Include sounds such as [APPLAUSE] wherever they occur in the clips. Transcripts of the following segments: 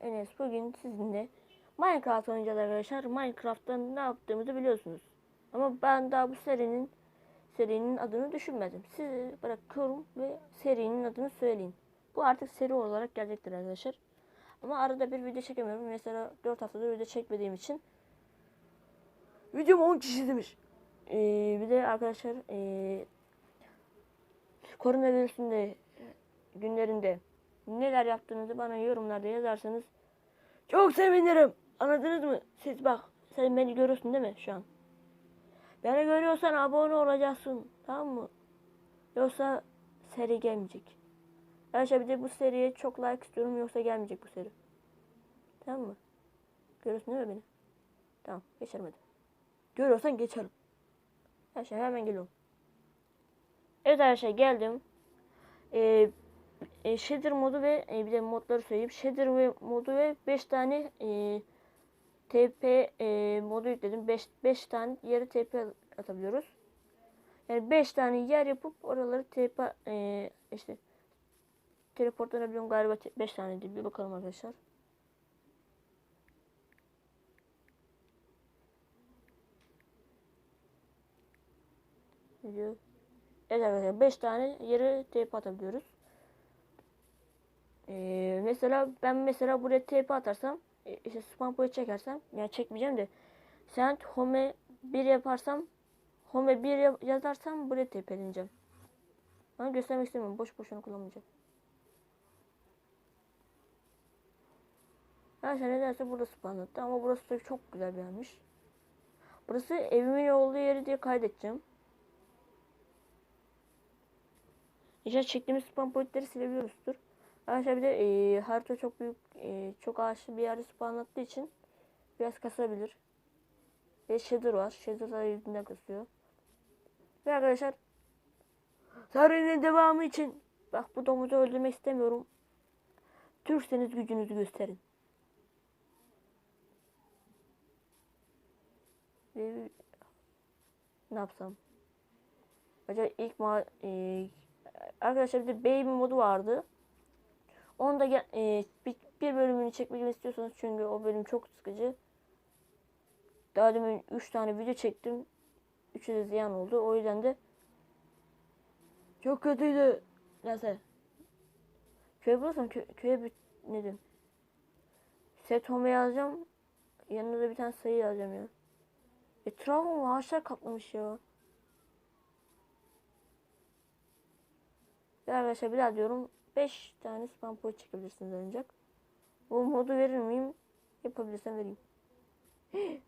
Enes. Bugün sizinle Minecraft oynayacağız arkadaşlar. Minecraft'ta ne yaptığımızı biliyorsunuz. Ama ben daha bu serinin serinin adını düşünmedim. Sizi bırakıyorum ve serinin adını söyleyin. Bu artık seri olarak gelecektir arkadaşlar. Ama arada bir video çekemiyorum. Mesela 4 haftadır video çekmediğim için videom 10 kişi izlemiş. Ee, bir de arkadaşlar ee, koronavirüsün de günlerinde neler yaptığınızı bana yorumlarda yazarsanız çok sevinirim. Anladınız mı? Siz bak sen beni görüyorsun değil mi şu an? Beni görüyorsan abone olacaksın. Tamam mı? Yoksa seri gelmeyecek. Arkadaşlar bir de bu seriye çok like istiyorum yoksa gelmeyecek bu seri. Tamam mı? Görüyorsun değil mi beni? Tamam geçerim hadi. Görüyorsan geçerim. Arkadaşlar hemen geliyorum. Evet arkadaşlar geldim. Ee, e, shader modu ve e, bir de modları söyleyeyim. Shader ve modu ve 5 tane e, TP e, modu yükledim. 5 5 tane yere TP atabiliyoruz. Yani 5 tane yer yapıp oraları TP e, işte teleportlanabiliyorum galiba 5 tane değil. Bir bakalım arkadaşlar. Evet arkadaşlar 5 tane yere TP atabiliyoruz. Ee, mesela ben mesela buraya TP atarsam e, işte spam point çekersem yani çekmeyeceğim de send home 1 yaparsam home 1 yap- yazarsam buraya TP'leneceğim. Ama göstermek istemiyorum. Boş boşuna kullanmayacağım. Arkadaşlar nedense burada spawnlattı ama burası da çok güzel bir yermiş. Burası evimin olduğu yeri diye kaydedeceğim. İnşallah çektiğimiz spam pointleri silebiliyoruzdur. Arkadaşlar bir de e, harita çok büyük, e, çok ağaçlı bir yerde spawnlattığı için biraz kasabilir. Ve shader var. Shader da yüzünden kasıyor. Ve arkadaşlar serinin devamı için bak bu domuzu öldürmek istemiyorum. Türkseniz gücünüzü gösterin. Ve ne yapsam? Acaba ilk ma e, arkadaşlar bir de baby modu vardı. Onu da e, bir, bir bölümünü çekmek istiyorsanız çünkü o bölüm çok sıkıcı. Daha demin 3 tane video çektim. Üçü de ziyan oldu. O yüzden de çok kötüydü. Neyse. Köye bulursam kö köye bir ne diyeyim. Set home yazacağım. Yanına da bir tane sayı yazacağım ya. Etrafım ağaçlar kaplamış ya. Ve arkadaşlar bir daha diyorum. 5 tane spam point çekebilirsiniz ancak. Bu modu verir miyim? Yapabilirsem vereyim. [GASPS]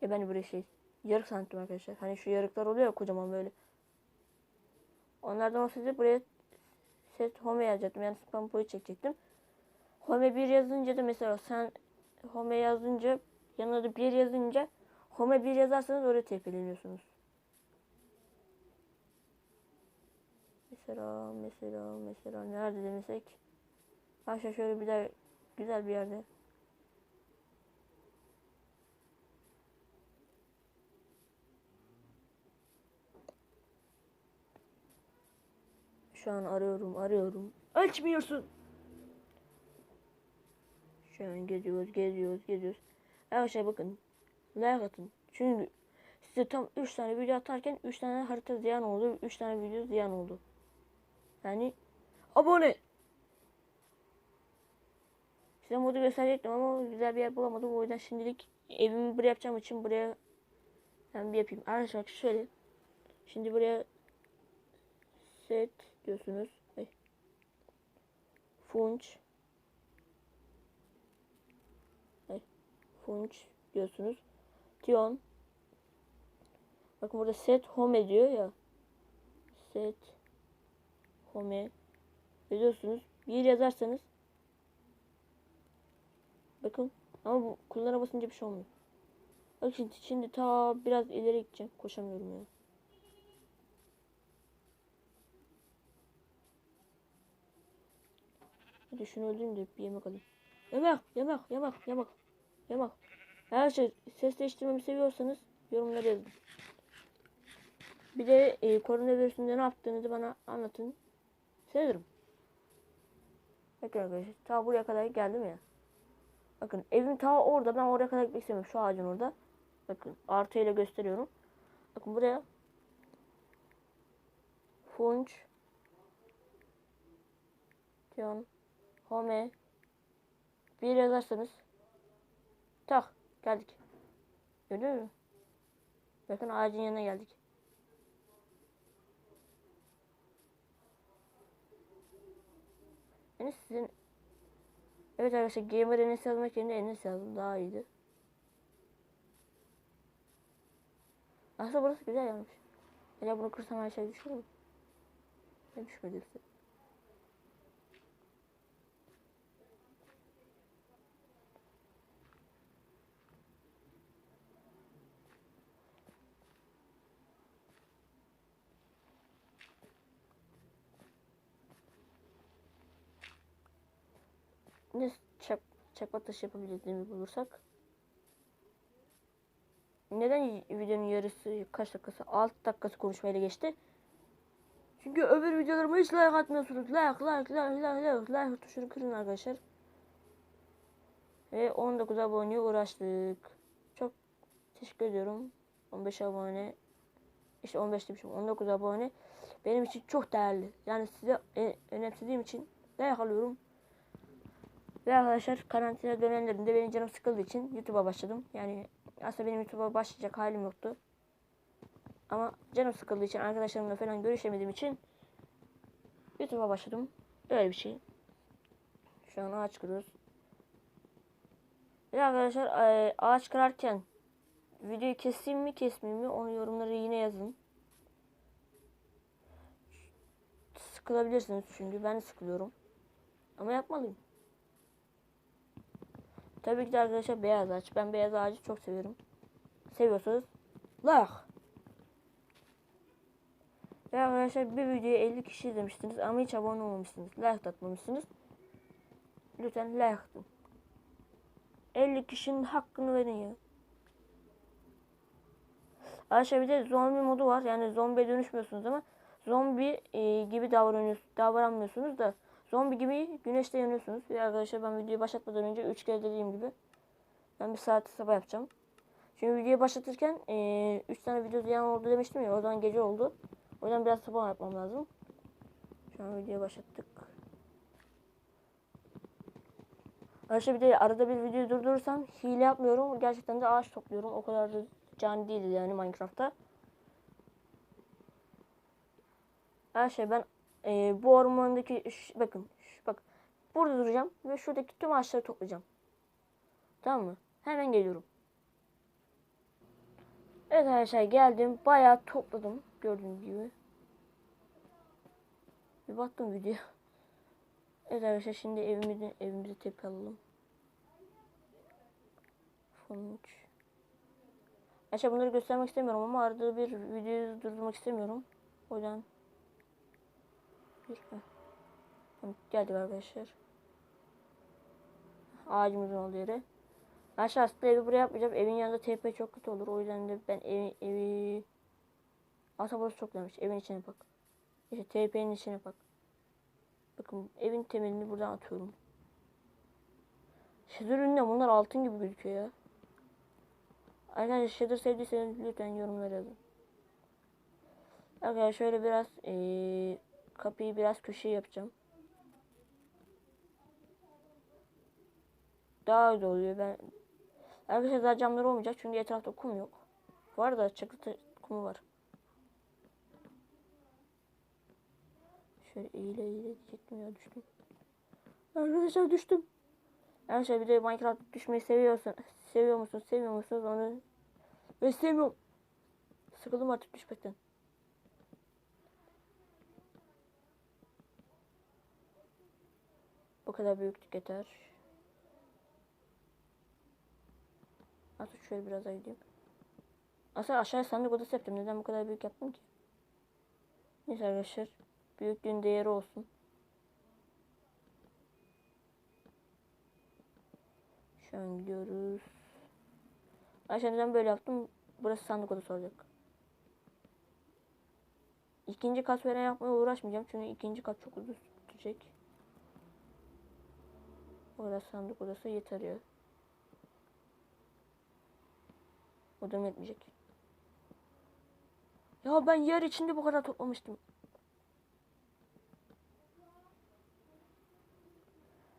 ya ben buraya şey yarık santim arkadaşlar. Hani şu yarıklar oluyor ya kocaman böyle. Onlardan olsaydı buraya set home yazacaktım. Yani spam point çekecektim. Home 1 yazınca da mesela sen home yazınca yanına da 1 yazınca home 1 yazarsanız oraya tepeleniyorsunuz. Mesela mesela mesela nerede demesek aşağı şöyle bir de güzel bir yerde. Şu an arıyorum arıyorum. Açmıyorsun. Şu an geziyoruz geziyoruz geziyoruz. Arkadaşlar bakın. Like atın. Çünkü size tam 3 tane video atarken 3 tane harita ziyan oldu. 3 tane video ziyan oldu. Yani abone. Size modu gösterecektim ama güzel bir yer bulamadım. O yüzden şimdilik evimi buraya yapacağım için buraya ben bir yapayım. Arkadaşlar şöyle. Şimdi buraya set diyorsunuz. Ay. Funç. Ay. Funç diyorsunuz. Tion. Bakın burada set home diyor ya. Set home biliyorsunuz. Bir yazarsanız bakın ama bu kullana basınca bir şey olmuyor. Bak şimdi, şimdi ta biraz ileri gideceğim. Koşamıyorum ya. Hadi şunu öldüreyim de bir yemek alayım. Yemek, yemek, yemek, yemek, yemek. Her şey ses değiştirmemi seviyorsanız yorumlara yazın. Bir de e, koronavirüsünde ne yaptığınızı bana anlatın. Sevinirim. Bakın arkadaşlar. Ta buraya kadar geldim ya. Bakın evim ta orada. Ben oraya kadar gitmek istemiyorum. Şu ağacın orada. Bakın artı ile gösteriyorum. Bakın buraya. Funç. John. Home. Bir yazarsanız. Tak. Geldik. Gördün mü? Bakın ağacın yanına geldik. Yani sizin Evet arkadaşlar gamer Enes yazmak yerine Enes yazdım daha iyiydi. Aslında burası güzel yapmış. Acaba bunu kırsam her şey düşür mü? Ne düşmedi işte. Ne çap, çakma taşı yapabildiğimi bulursak. Neden videonun yarısı kaç dakikası? 6 dakikası konuşmayla geçti. Çünkü öbür videolarıma hiç like atmıyorsunuz. Like, like, like, like, like, like tuşunu kırın arkadaşlar. Ve 19 aboneye uğraştık. Çok teşekkür ediyorum. 15 abone. İşte 15 demişim. 19 abone. Benim için çok değerli. Yani size e, önemsediğim için like alıyorum. Ve arkadaşlar karantina dönemlerinde benim canım sıkıldığı için YouTube'a başladım. Yani aslında benim YouTube'a başlayacak halim yoktu. Ama canım sıkıldığı için arkadaşlarımla falan görüşemediğim için YouTube'a başladım. Öyle bir şey. Şu an ağaç kırıyoruz. Ve arkadaşlar e, ağaç kırarken videoyu keseyim mi kesmeyeyim mi onu yorumlara yine yazın. Sıkılabilirsiniz çünkü ben sıkılıyorum. Ama yapmalıyım. Tabii ki de arkadaşlar beyaz ağaç. Ben beyaz ağacı çok seviyorum. Seviyorsanız like. Ve arkadaşlar bir videoya 50 kişi izlemişsiniz ama hiç abone olmamışsınız. Like atmamışsınız. Lütfen like atın. 50 kişinin hakkını verin ya. Arkadaşlar bir de zombi modu var. Yani zombiye dönüşmüyorsunuz ama zombi e, gibi davranıyorsunuz, davranmıyorsunuz da zombi gibi güneşte yanıyorsunuz. Ve arkadaşlar ben videoyu başlatmadan önce 3 kere dediğim gibi ben bir saat sabah yapacağım. Çünkü videoyu başlatırken 3 e, tane video ziyan oldu demiştim ya. O zaman gece oldu. O yüzden biraz sabah yapmam lazım. Şu an videoyu başlattık. Arkadaşlar bir de arada bir videoyu durdurursam hile yapmıyorum. Gerçekten de ağaç topluyorum. O kadar da can değildi yani Minecraft'ta. Her şey ben e, bu ormandaki şu, bakın şu, bak burada duracağım ve şuradaki tüm ağaçları toplayacağım. Tamam mı? Hemen geliyorum. Evet arkadaşlar geldim. Bayağı topladım. Gördüğünüz gibi. Bir baktım video. Evet arkadaşlar şimdi evimizi evimizi tepki alalım. Sonuç. Arkadaşlar bunları göstermek istemiyorum ama arada bir videoyu durdurmak istemiyorum. O yüzden geldik arkadaşlar. Ağacımızın olduğu yere. Aşağı aslında evi buraya yapmayacağım. Evin yanında TP çok kötü olur. O yüzden de ben evi, evi... Aslında çok demiş. Evin içine bak. İşte TP'nin içine bak. Bakın evin temelini buradan atıyorum. Shader ürünler bunlar altın gibi gözüküyor ya. Arkadaşlar Shader sevdiyseniz lütfen yorumlara yazın. Arkadaşlar şöyle biraz ee, kapıyı biraz köşeye yapacağım. Daha iyi oluyor. Ben Arkadaşlar daha camları olmayacak çünkü etrafta kum yok. Var da çakıl kumu var. Şöyle eğile eğile diyecektim düştüm. Arkadaşlar düştüm. Arkadaşlar bir de Minecraft düşmeyi seviyorsan seviyor musunuz sevmiyor musunuz onu ve sevmiyorum. Sıkıldım artık düşmekten. Bu kadar büyüklük yeter. Artık şöyle biraz daha gideyim. Aslında aşağıya sandık odası yaptım. Neden bu kadar büyük yaptım ki? Neyse arkadaşlar. Büyüklüğün değeri olsun. Şu an gidiyoruz. Arkadaşlar neden böyle yaptım? Burası sandık odası olacak. ikinci kat falan yapmaya uğraşmayacağım. Çünkü ikinci kat çok uzun sürecek. Orada sandık odası yeter ya. Odam yetmeyecek. Ya ben yer içinde bu kadar toplamıştım.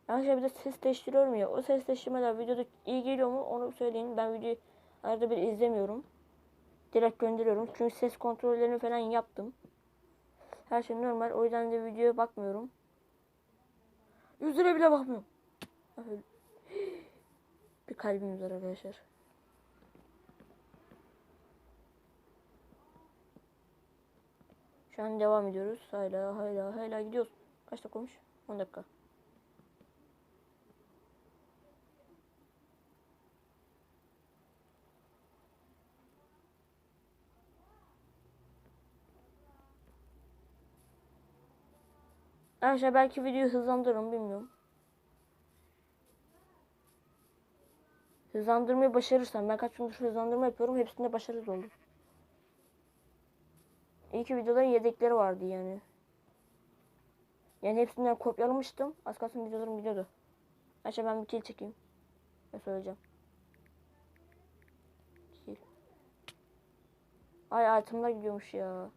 Arkadaşlar bir de ses değiştiriyorum ya. O ses değiştirmeler videoda iyi geliyor mu onu söyleyin. Ben videoyu arada bir izlemiyorum. Direkt gönderiyorum. Çünkü ses kontrollerini falan yaptım. Her şey normal. O yüzden de videoya bakmıyorum. Yüzüne bile bakmıyorum. [GASPS] Bir kalbimiz var arkadaşlar. Şu an devam ediyoruz. Hala hala hala gidiyoruz. Kaç dakika olmuş? 10 dakika. Arkadaşlar belki videoyu hızlandırırım bilmiyorum. Hızlandırmayı başarırsam ben kaç gündür hızlandırma yapıyorum hepsinde başarılı oldum. İyi ki videoların yedekleri vardı yani. Yani hepsinden kopyalamıştım. Az kalsın videolarım gidiyordu. Aşağı ben bir kill çekeyim. Ne söyleyeceğim. Kill. Ay altımda gidiyormuş ya.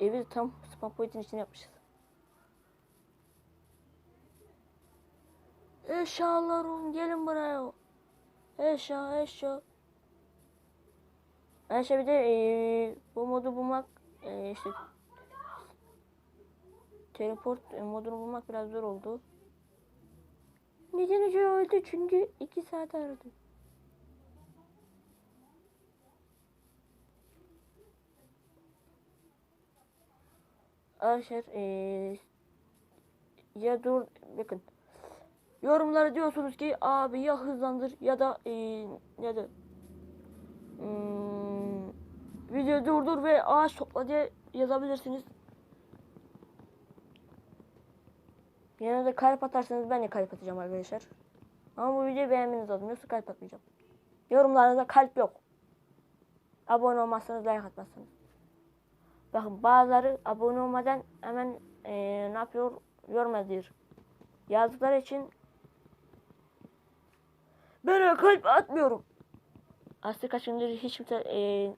Evi tam spam point'in içine yapmışız. Eşyalarım gelin buraya. Eşya eşya. Eşya bir de eee, bu modu bulmak eee, işte teleport e, modunu bulmak biraz zor oldu. Neden öldü? Çünkü iki saat aradım. Arkadaşlar eee ya dur bakın yorumlara diyorsunuz ki abi ya hızlandır ya da eee ya da hmm, video durdur ve ağaç topla diye yazabilirsiniz. Yine de kalp atarsanız ben de kalp atacağım arkadaşlar. Ama bu videoyu beğenmeniz lazım yoksa kalp atmayacağım. Yorumlarınızda kalp yok. Abone olmazsanız like atmazsınız. Bakın bazıları abone olmadan hemen eee, ne yapıyor? Yorum yazıyor. Yazdıkları için ben kalp atmıyorum. Aslında kaç gündür hiç kimse eee,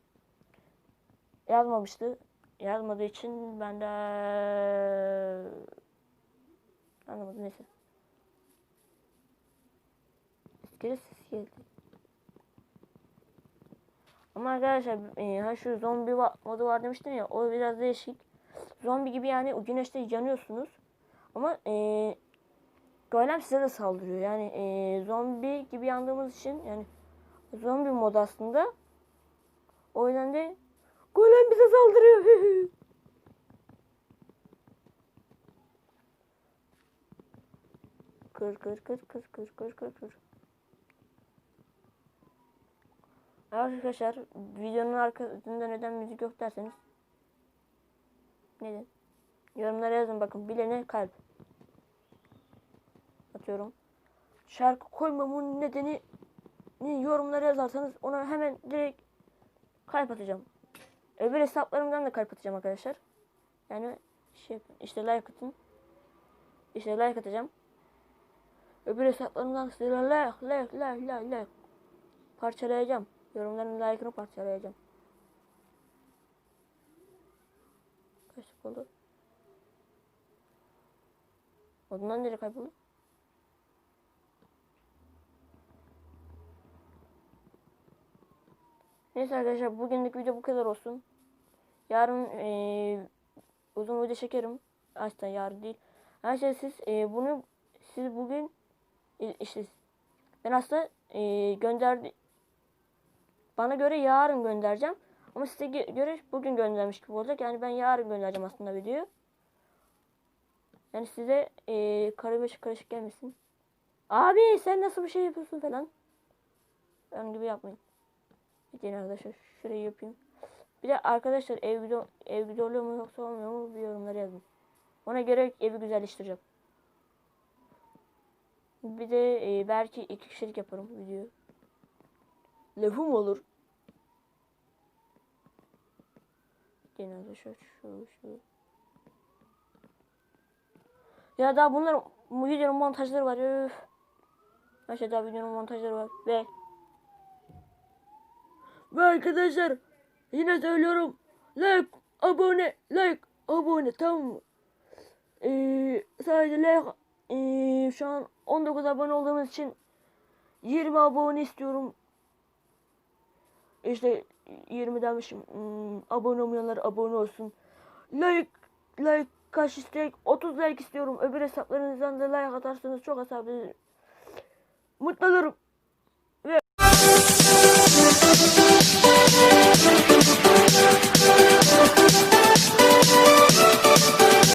yazmamıştı. Yazmadığı için ben de anlamadım neyse. İskelet sesi geldi. Ama arkadaşlar e, ha şu zombi modu var demiştim ya o biraz değişik. Zombi gibi yani güneşte yanıyorsunuz. Ama e, golem size de saldırıyor. Yani e, zombi gibi yandığımız için yani zombi mod aslında. O yüzden de golem bize saldırıyor. kır kır kır kır kır kır kır kır. Arkadaşlar videonun arkasında neden müzik yok derseniz neden? Yorumlara yazın bakın bilene kalp atıyorum. Şarkı koymamın nedeni ni yorumlara yazarsanız ona hemen direkt kalp atacağım. Öbür hesaplarımdan da kalp atacağım arkadaşlar. Yani şey işte like atın. İşte like atacağım. Öbür hesaplarımdan size like like like like like parçalayacağım. Yorumların like'ını parçalayacağım. Kaç oldu? Odundan nereye kayboldu? Neyse arkadaşlar bugünlük video bu kadar olsun. Yarın eee, uzun video çekerim. Aslında yarın değil. Arkadaşlar siz eee, bunu siz bugün e, işte ben aslında eee gönderdi bana göre yarın göndereceğim. Ama size göre bugün göndermiş gibi olacak. Yani ben yarın göndereceğim aslında videoyu. Yani size eee karışık karışık gelmesin. Abi sen nasıl bir şey yapıyorsun falan. Ben gibi yapmayın. Gidin arkadaşlar şurayı yapayım. Bir de arkadaşlar ev güzel, ev güzel oluyor mu yoksa olmuyor mu bir yorumlara yazın. Ona göre evi güzelleştireceğim. Bir de e, belki iki kişilik yaparım video. Lafım olur. Genelde şu şu şu. Ya daha bunlar bu videonun montajları var. Üf. Başka daha videonun montajları var. Ve ve arkadaşlar yine söylüyorum. Like, abone, like, abone tamam mı? Ee, sadece like ee, şu an 19 abone olduğumuz için 20 abone istiyorum işte 20 demişim. Hmm, abone olmayanlar abone olsun. Like like kaç istek? 30 like istiyorum. Öbür hesaplarınızdan da like atarsanız çok hesabı mutlu olurum. Ve